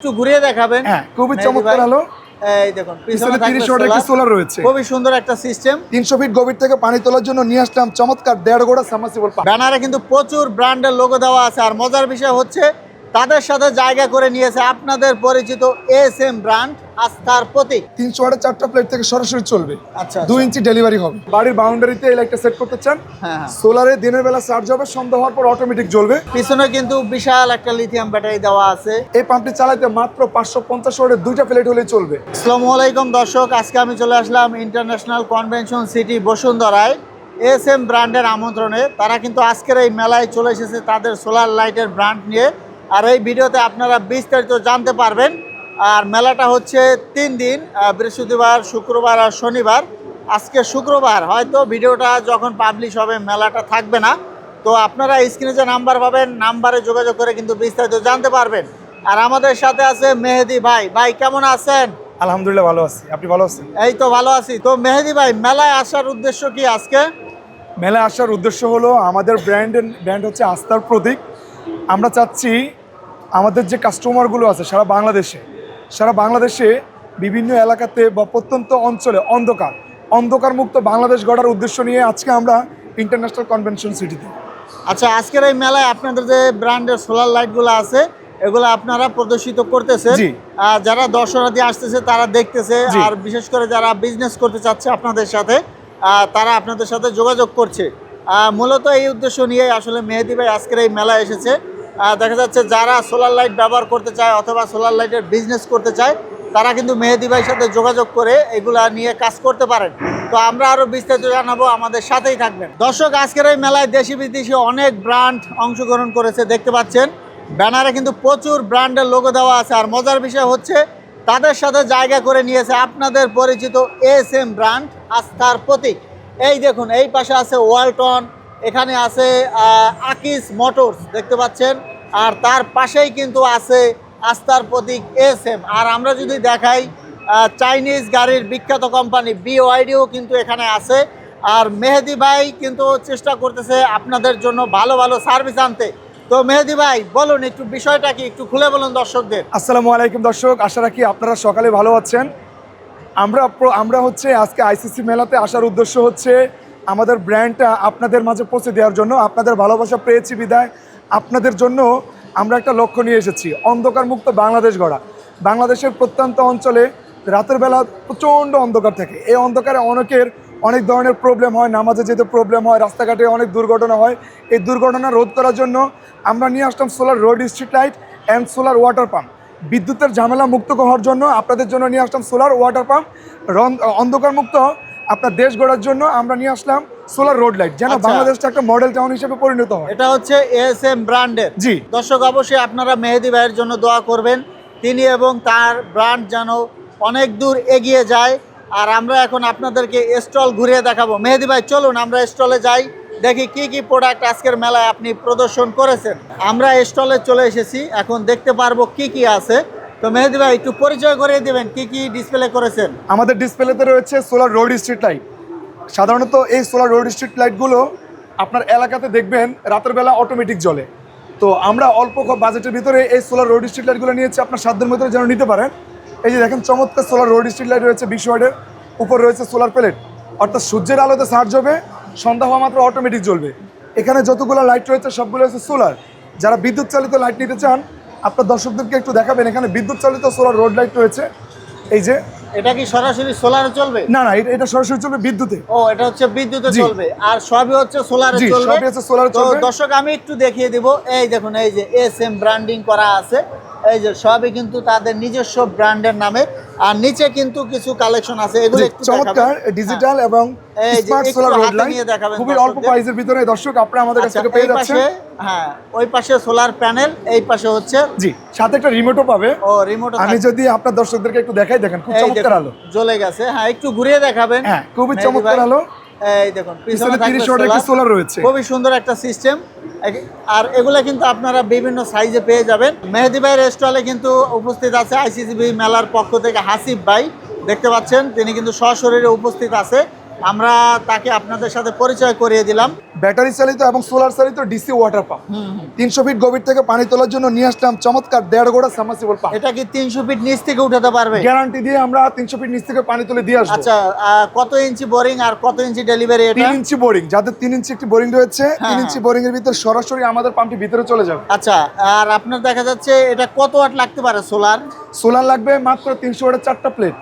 একটু ঘুরিয়ে দেখাবেন। হ্যাঁ খুবই চমৎকার হলো এই দেখুন পিছনে পিছনে তিরিশ একটি সোলার। রয়েছে। খুবই সুন্দর একটা সিস্টেম তিনশো ফিট গভীর থেকে পানি তোলার জন্য নিয়ে আসলাম চমৎকার দেড় গোড়া সাবমার্সিবল পাম্প। ব্যানারে কিন্তু প্রচুর ব্র্যান্ডের লোগো দেওয়া আছে। আর মজার বিষয় হচ্ছে তাদের সাথে জায়গা করে নিয়েছে আপনাদের পরিচিত এস এম ব্র্যান্ড আস্থার প্রতীক। তিনশো ওয়াটের চারটা প্লেট থেকে সরাসরি চলবে। আচ্ছা দুই ইঞ্চি ডেলিভারি হবে। বাড়ির বাউন্ডারিতে লাইটটা সেট করতে চান হ্যাঁ হ্যাঁ। সোলারে দিনের বেলা চার্জ হবে সন্ধ্যা হওয়ার পর অটোমেটিক জ্বলবে। পিছনে কিন্তু বিশাল একটা লিথিয়াম ব্যাটারি দেওয়া আছে। এই পাম্পটি চালাতে মাত্র পাঁচশো পঞ্চাশ ওয়াটের দুইটা প্লেট হলেই চলবে। আসসালামু আলাইকুম দর্শক আজকে আমি চলে আসলাম ইন্টারন্যাশনাল কনভেনশন সিটি বসুন্ধরায়। এস এম ব্র্যান্ডের আমন্ত্রণে। তারা কিন্তু আজকের এই মেলায় চলে এসেছে তাদের সোলার লাইটের ব্র্যান্ড নিয়ে। আর এই ভিডিওতে আপনারা বিস্তারিত জানতে পারবেন। আর মেলাটা হচ্ছে তিন দিন বৃহস্পতিবার শুক্রবার আর শনিবার। আজকে শুক্রবার হয়তো ভিডিওটা যখন পাবলিশ হবে মেলাটা থাকবে না। তো আপনারা স্ক্রিনে যে নাম্বার পাবেন নাম্বারে যোগাযোগ করে কিন্তু বিস্তারিত জানতে পারবেন। আর আমাদের সাথে আছে মেহেদি ভাই। ভাই কেমন আছেন? আলহামদুলিল্লাহ ভালো আছি। আপনি ভালো আছেন? এই তো ভালো আছি। তো মেহেদি ভাই মেলায় আসার উদ্দেশ্য কি আজকে? মেলায় আসার উদ্দেশ্য হলো আমাদের ব্র্যান্ড ব্র্যান্ড হচ্ছে আস্থার প্রতীক। আমরা চাচ্ছি আমাদের যে কাস্টমারগুলো আছে সারা বাংলাদেশে সারা বাংলাদেশে বিভিন্ন এলাকাতে বা প্রত্যন্ত অঞ্চলে অন্ধকার অন্ধকার মুক্ত বাংলাদেশ গড়ার উদ্দেশ্য নিয়ে আজকে আমরা ইন্টারন্যাশনাল কনভেনশন সিটিতে আচ্ছা আজকের এই মেলায় আপনাদের যে ব্র্যান্ডের সোলার লাইটগুলো আছে এগুলো আপনারা প্রদর্শিত করতেছে আর যারা দর্শনার্থী আসতেছে তারা দেখতেছে। আর বিশেষ করে যারা বিজনেস করতে চাচ্ছে আপনাদের সাথে তারা আপনাদের সাথে যোগাযোগ করছে। মূলত এই উদ্দেশ্য নিয়ে আসলে মেহেদি ভাই আজকের এই মেলায় এসেছে। দেখা যাচ্ছে যারা সোলার লাইট ব্যবহার করতে চায় অথবা সোলার লাইটের বিজনেস করতে চায়, তারা কিন্তু মেহেদি ভাইয়ের সাথে যোগাযোগ করে এগুলা নিয়ে কাজ করতে পারেন। তো আমরা আরও বিস্তারিত জানাব, আমাদের সাথেই থাকবেন। দর্শক, আজকের এই মেলায় দেশি বিদেশি অনেক ব্র্যান্ড অংশগ্রহণ করেছে, দেখতে পাচ্ছেন। ব্যানারে কিন্তু প্রচুর ব্র্যান্ডের লোগো দেওয়া আছে। আর মজার বিষয় হচ্ছে, তাদের সাথে জায়গা করে নিয়েছে আপনাদের পরিচিত এস এম ব্র্যান্ড আস্থার প্রতীক। এই দেখুন, এই পাশে আছে ওয়ালটন এখানে আছে আকিস মোটরস, দেখতে পাচ্ছেন? আর তার পাশেই কিন্তু আছে আস্থার প্রতীক এস এম। আর আমরা যদি দেখাই চাইনিজ গাড়ির বিখ্যাত কোম্পানি বিওআইডিও কিন্তু এখানে আছে। আর মেহেদি ভাই কিন্তু চেষ্টা করতেছে আপনাদের জন্য ভালো ভালো সার্ভিস আনতে। তো মেহেদি ভাই, বলুন একটু বিষয়টা কি? একটু খুলে বলুন দর্শকদের। আসসালামু আলাইকুম দর্শক, আশা রাখি আপনারা সকালে ভালো আছেন। আমরা আমরা হচ্ছে আজকে আইসিসি মেলাতে আসার উদ্দেশ্য হচ্ছে আমাদের ব্র্যান্ডটা আপনাদের মাঝে পৌঁছে দেওয়ার জন্য, আপনাদের ভালোবাসা পেয়েছি বিদায়। আপনাদের জন্য আমরা একটা লক্ষ্য নিয়ে এসেছি অন্ধকার মুক্ত বাংলাদেশ গড়া। বাংলাদেশের প্রত্যন্ত অঞ্চলে রাতের বেলা প্রচণ্ড অন্ধকার থাকে। এই অন্ধকারে অনেকের অনেক ধরনের প্রবলেম হয়, নামাজে যেতে প্রবলেম হয়, রাস্তাঘাটে অনেক দুর্ঘটনা হয়। এই দুর্ঘটনা রোধ করার জন্য আমরা নিয়ে আসলাম solar road street light and solar water pump বিদ্যুতের ঝামেলা মুক্ত হওয়ার জন্য আপনাদের জন্য নিয়ে আসলাম সোলার ওয়াটার পাম্প অন্ধকার মুক্ত আপনার দেশ গড়ার জন্য আমরা নিয়ে আসলাম সোলার রোড লাইট যেন আচ্ছা। বাংলাদেশটা একটা মডেল টাউন হিসেবে পরিণত হয়। এটা হচ্ছে এস এম ব্র্যান্ডের জি। দর্শক অবশ্যই আপনারা মেহেদি ভাইয়ের জন্য দোয়া করবেন। তিনি এবং তার ব্র্যান্ড যেন অনেক দূর এগিয়ে যায়। আর আমরা এখন আপনাদেরকে স্টল ঘুরিয়ে দেখাবো। মেহেদি ভাই চলুন আমরা স্টলে যাই। দেখি কি কি প্রোডাক্ট আজকের মেলায় আপনি প্রদর্শন করেছেন। আমরা স্টলে চলে এসেছি। এখন দেখতে পারব কি কি আছে। তো মেহেদি ভাই, একটু পরিচয় করিয়ে দেবেন, কি কি ডিসপ্লে করেছেন? আমাদের ডিসপ্লেতে রয়েছে সোলার রোড স্ট্রিট লাইট সাধারণত এই সোলার রোড স্ট্রিট লাইটগুলো আপনার এলাকাতে দেখবেন, রাতের বেলা অটোমেটিক জ্বলে। তো আমরা অল্প বাজেটের ভিতরে এই সোলার রোড স্ট্রিট লাইটগুলো নিয়েছি, আপনার সাধ্যের মধ্যে যেন নিতে পারেন। এই যে দেখেন, চমৎকার সোলার রোড স্ট্রিট লাইট রয়েছে বিশ ওয়ার্ডের, উপর রয়েছে সোলার প্লেট অর্থাৎ সূর্যের আলোতে সার্জ হবে, সন্ধ্যা হওয়া মাত্র অটোমেটিক জ্বলবে। এখানে যতগুলো লাইট রয়েছে, সবগুলো হচ্ছে সোলার যারা বিদ্যুৎ চালিত লাইট নিতে চান আপনার দর্শকদেরকে একটু দেখাবেন এখানে বিদ্যুৎ চালিত সোলার রোড লাইট রয়েছে। এই যে এটা কি সরাসরি সোলারে চলবে? না না এটা- সরাসরি চলবে বিদ্যুতে। ও এটা হচ্ছে বিদ্যুতে চলবে আর সবই হচ্ছে সোলারে চলবে। সবই হচ্ছে সোলারে চলবে। দর্শক আমি একটু দেখিয়ে দিব। এই দেখুন এই যে এস এম ব্র্যান্ডিং করা আছে। এই যে সবই কিন্তু তাদের নিজস্ব ব্র্যান্ডের নামে। আর নিচে কিন্তু কিছু কালেকশন আছে এগুলো একটু চমৎকার ডিজিটাল এবং এই যে স্মার্ট সোলার রোড লাইট খুবই অল্প প্রাইসের ভিতরে দর্শক আপনারা আমাদের কাছ আচ্ছা, থেকে পেয়ে যাচ্ছেন। হ্যাঁ ওই পাশে সোলার প্যানেল এই পাশে হচ্ছে জি সাথে একটা রিমোটও পাবে। ও রিমোট আমি যদি আপনার দর্শকদেরকে একটু দেখাই দেখেন খুব চমৎকার আলো। জ্বলে গেছে। হ্যাঁ একটু ঘুরিয়ে দেখাবেন। হ্যাঁ, খুবই চমৎকার আলো। এই দেখুন পিছনে পিছনে 30 ওয়াটের একটি solar রয়েছে। খুবই সুন্দর একটা সিস্টেম আর এগুলা কিন্তু আপনারা বিভিন্ন সাইজে পেয়ে যাবেন। মেহেদি ভাইয়ের স্টলে কিন্তু উপস্থিত আছে আইসিসিবি মেলার পক্ষ থেকে হাসিব ভাই। দেখতে পাচ্ছেন তিনি কিন্তু সশরীরে উপস্থিত আছে। আমরা তাকে আপনাদের সাথে পরিচয় করিয়ে দিলাম। ব্যাটারি চালিত এবং সোলার চালিত ডিসি ওয়াটার পাম্প। তিনশো ফিট গভীর থেকে পানি তোলার জন্য নিয়ে আসলাম চমৎকার দেড় গোড়া সাবমার্সিবল পাম্প এটা কি তিনশো ফিট নিচ থেকে উঠাতে পারবে? গ্যারান্টি দিয়ে আমরা তিনশো ফিট নিচ থেকে পানি তুলে দিয়ে আসব। আচ্ছা কত ইঞ্চি বোরিং আর কত ইঞ্চি ডেলিভারি এটা? তিন ইঞ্চি বোরিং যাদের তিন ইঞ্চি একটি বোরিং রয়েছে তিন হ্যাঁ। ইঞ্চি বোরিং এর ভিতর সরাসরি আমাদের পাম্পটি ভিতরে চলে যাবে। আচ্ছা আর আপনার দেখা যাচ্ছে এটা কত ওয়াট লাগতে পারে সোলার সোলার লাগবে মাত্র তিনশো ওয়াটের চারটা প্লেট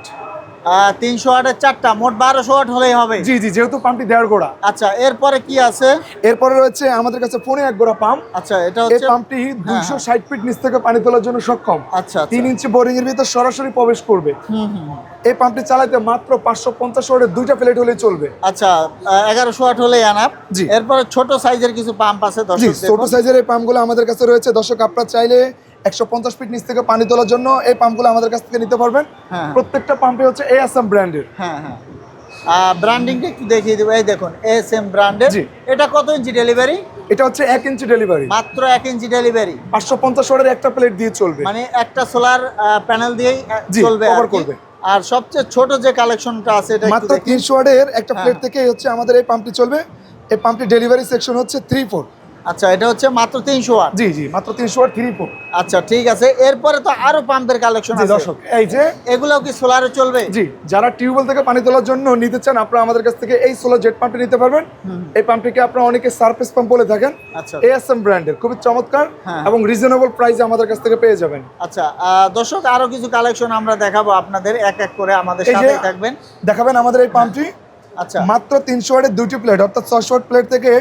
তিনশো ওয়াটের চারটা মোট বারোশো ওয়াট হলেই হবে। জি জি যেহেতু পাম্পটি দেড় গোড়া। আচ্ছা এরপরে কি আছে? এরপরে রয়েছে আমাদের কাছে পনে এক গোড়া পাম্প। আচ্ছা এটা এই পাম্পটি দুইশো ষাট ফিট নিচ থেকে পানি তোলার জন্য সক্ষম। আচ্ছা আচ্ছা। তিন ইঞ্চি বোরিং এর ভিতর সরাসরি প্রবেশ করবে। এই পাম্পটি চালাতে মাত্র পাঁচশো পঞ্চাশ ওয়াটের দুইটা প্লেট হলেই চলবে। আচ্ছা এগারোশো ওয়াট হলেই আনাপ। জি। এরপরে ছোট সাইজের কিছু পাম্প আছে ছোট সাইজের এই পাম্পগুলো আমাদের কাছে রয়েছে। দর্শক আপনারা চাইলে একশো পঞ্চাশ ফিট নিচ থেকে পানি তোলার জন্য এই পাম্পগুলো আমাদের কাছ থেকে নিতে পারবেন। হ্যাঁ। প্রত্যেকটা পাম্পে হচ্ছে এ আসাম ব্র্যান্ডের হ্যাঁ হ্যাঁ। ব্র্যান্ডিংটা একটু দেখিয়ে দেবো। এই দেখুন এস এম ব্র্যান্ডের এটা কত ইঞ্চি ডেলিভারি এটা হচ্ছে এক ইঞ্চি ডেলিভারি মাত্র এক ইঞ্চি ডেলিভারি পাঁচশো পঞ্চাশ ওয়াটের একটা প্লেট দিয়ে চলবে। মানে একটা সোলার প্যানেল দিয়েই চলবে cover আর কি। করবে। আর সবচেয়ে ছোট যে কালেকশনটা আছে এটা মাত্র তিনশো ওয়াটের একটা হ্যাঁ। প্লেট থেকে হচ্ছে আমাদের এই পাম্পটি চলবে। এই পাম্পটি ডেলিভারি সেকশন হচ্ছে থ্রি ফোর আচ্ছা এটা হচ্ছে মাত্র তিনশো ওয়াট? জি জি মাত্র তিনশো ওয়াট থ্রি ফোর আচ্ছা ঠিক আছে। এরপরে তো আরও পাম্পের কালেকশন আছে। দর্শক এই যে এগুলোও কি সোলারে চলবে? জি যারা টিউবওয়েল থেকে পানি তোলার জন্য নিতে চান আপনারা আমাদের কাছ থেকে এই সোলার জেট পাম্পটি নিতে পারবেন। এই পাম্পটিকে আপনারা অনেকে সারফেস পাম্প বলে থাকেন। আচ্ছা। এএসএম ব্র্যান্ডের খুবই চমৎকার হ্যাঁ। এবং রিজনেবল প্রাইসে আমাদের কাছ থেকে পেয়ে যাবেন। আচ্ছা দর্শক আরও কিছু কালেকশন আমরা দেখাবো আপনাদের এক এক করে আমাদের সাথে থাকবেন। দেখাবেন আমাদের এই পাম্পটি আচ্ছা। মাত্র তিনশো ওয়াটের দুটি প্লেট অর্থাৎ ছশো ওয়াট প্লেট থেকে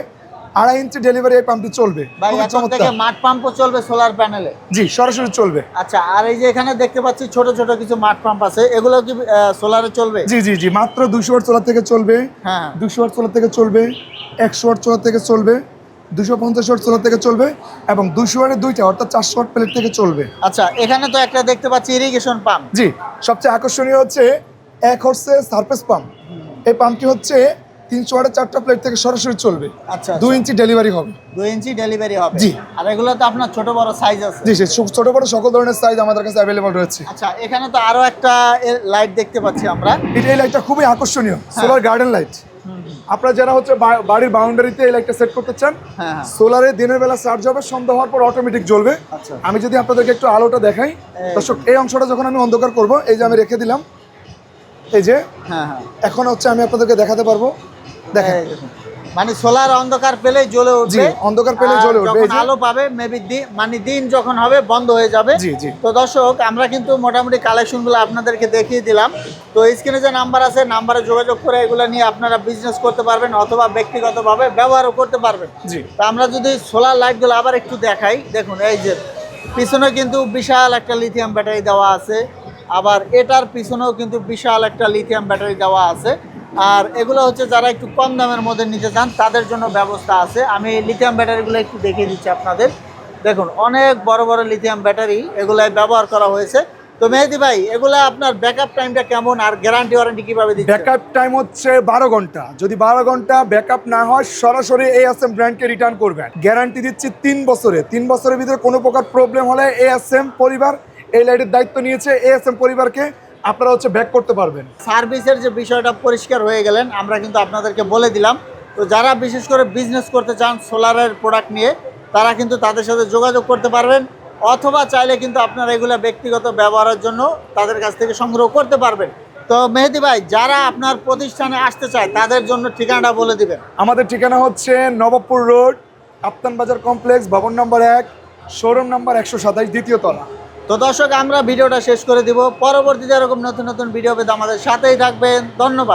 আড়াই ইঞ্চি ডেলিভারি এই পাম্পটি চলবে। মাঠ পাম্পও চলবে সোলার প্যানেলে জি সরাসরি চলবে। আচ্ছা আর এই যে এখানে দেখতে পাচ্ছি ছোট ছোট কিছু মাঠ পাম্প আছে এগুলো কি সোলারে চলবে? জি জি জি মাত্র দুশো ওয়াট সোলার থেকে চলবে। হ্যাঁ। দুশো ওয়াট সোলার থেকে চলবে একশো ওয়াট সোলার থেকে চলবে দুশো পঞ্চাশ ওয়াট সোলার থেকে চলবে এবং দুশো ওয়াটের দুইটা অর্থাৎ চারশো ওয়াট প্লেট থেকে চলবে। আচ্ছা এখানে তো একটা দেখতে পাচ্ছি ইরিগেশন পাম্প জি সবচেয়ে আকর্ষণীয় হচ্ছে এক হচ্ছে সারফেস পাম্প এই পাম্পটি হচ্ছে তিনশো ওয়াটের চারটা প্লেট থেকে সরাসরি চলবে। আচ্ছা দুই ইঞ্চি ডেলিভারি হবে। দুই ইঞ্চি ডেলিভারি হবে। জি। আর এগুলো তো আপনার ছোট বড় সাইজ আছে। জি সে ছোট বড় সকল ধরনের সাইজ আমাদের কাছে অ্যাভেলেবল রয়েছে। আচ্ছা এখানে তো আরও একটা লাইট দেখতে পাচ্ছি আমরা। এটা এই লাইটটা খুবই আকর্ষণীয়। হ্যাঁ। সোলার গার্ডেন লাইট আপনারা যারা হচ্ছে বাড়ির বাউন্ডারিতে এই লাইটটা সেট করতে চান হ্যাঁ হ্যাঁ। সোলারে দিনের বেলা চার্জ হবে সন্ধ্যা হওয়ার পর অটোমেটিক জ্বলবে। আচ্ছা। আমি যদি আপনাদেরকে একটু আলোটা দেখাই দর্শক এই অংশটা যখন আমি অন্ধকার করব এই যে আমি রেখে দিলাম এই যে হ্যাঁ হ্যাঁ। এখন হচ্ছে আমি আপনাদেরকে দেখাতে পারব। দেখেন। মানে সোলার অন্ধকার পেলেই জ্বলে উঠবে। অন্ধকার পেলে জ্বলে উঠবে। যখন আলো পাবে মেবি মানে দিন যখন হবে বন্ধ হয়ে যাবে। তো দর্শক আমরা কিন্তু মোটামুটি কালেকশনগুলো আপনাদেরকে দেখিয়ে দিলাম। তো স্ক্রিনে যে নাম্বার আছে নাম্বারে যোগাযোগ করে এগুলো নিয়ে আপনারা বিজনেস করতে পারবেন অথবা ব্যক্তিগতভাবে ব্যবহারও করতে পারবেন। তো আমরা যদি সোলার লাইটগুলো আবার একটু দেখাই দেখুন এই যে পিছনে কিন্তু বিশাল একটা লিথিয়াম ব্যাটারি দেওয়া আছে। আবার এটার পিছনেও কিন্তু বিশাল একটা লিথিয়াম ব্যাটারি দেওয়া আছে। আর এগুলো হচ্ছে যারা একটু কম দামের মধ্যে নিতে চান, তাদের জন্য ব্যবস্থা আছে। আমি লিথিয়াম ব্যাটারিগুলো একটু দেখিয়ে দিচ্ছি আপনাদের। দেখুন, অনেক বড় বড় লিথিয়াম ব্যাটারি এগুলাই ব্যবহার করা হয়েছে। তো মেহেদি ভাই, এগুলা আপনার ব্যাকআপ টাইমটা কেমন আর গ্যারান্টি ওয়ারেন্টি কীভাবে দিচ্ছে ব্যাকআপ টাইম হচ্ছে বারো ঘণ্টা। যদি বারো ঘণ্টা ব্যাকআপ না হয়, সরাসরি এএসএম ব্র্যান্ডকে রিটার্ন করবেন। গ্যারান্টি দিচ্ছি তিন বছরে। তিন বছরের ভিতরে কোনো প্রকার প্রবলেম হলে এএসএম পরিবার, এই লাইটের দায়িত্ব নিয়েছে এএসএম পরিবারকে। আপনারা হচ্ছে ব্যাক করতে পারবেন। সার্ভিসের যে বিষয়টা পরিষ্কার হয়ে গেলেন আমরা কিন্তু আপনাদেরকে বলে দিলাম। তো যারা বিশেষ করে বিজনেস করতে চান সোলারের প্রোডাক্ট নিয়ে তারা কিন্তু তাদের সাথে যোগাযোগ করতে পারবেন অথবা চাইলে কিন্তু আপনারা এগুলো ব্যক্তিগত ব্যবহারের জন্য তাদের কাছ থেকে সংগ্রহ করতে পারবেন। তো মেহেদি ভাই যারা আপনার প্রতিষ্ঠানে আসতে চায় তাদের জন্য ঠিকানাটা বলে দিবেন। আমাদের ঠিকানা হচ্ছে নবাবপুর রোড কাপ্তান বাজার কমপ্লেক্স ভবন নম্বর এক শোরুম নম্বর একশো সাতাইশ দ্বিতীয় তলা। তো দর্শক, আমরা ভিডিওটা শেষ করে দিব। পরবর্তীতে এরকম নতুন নতুন ভিডিও পেতে আমাদের সাথেই থাকবেন। ধন্যবাদ।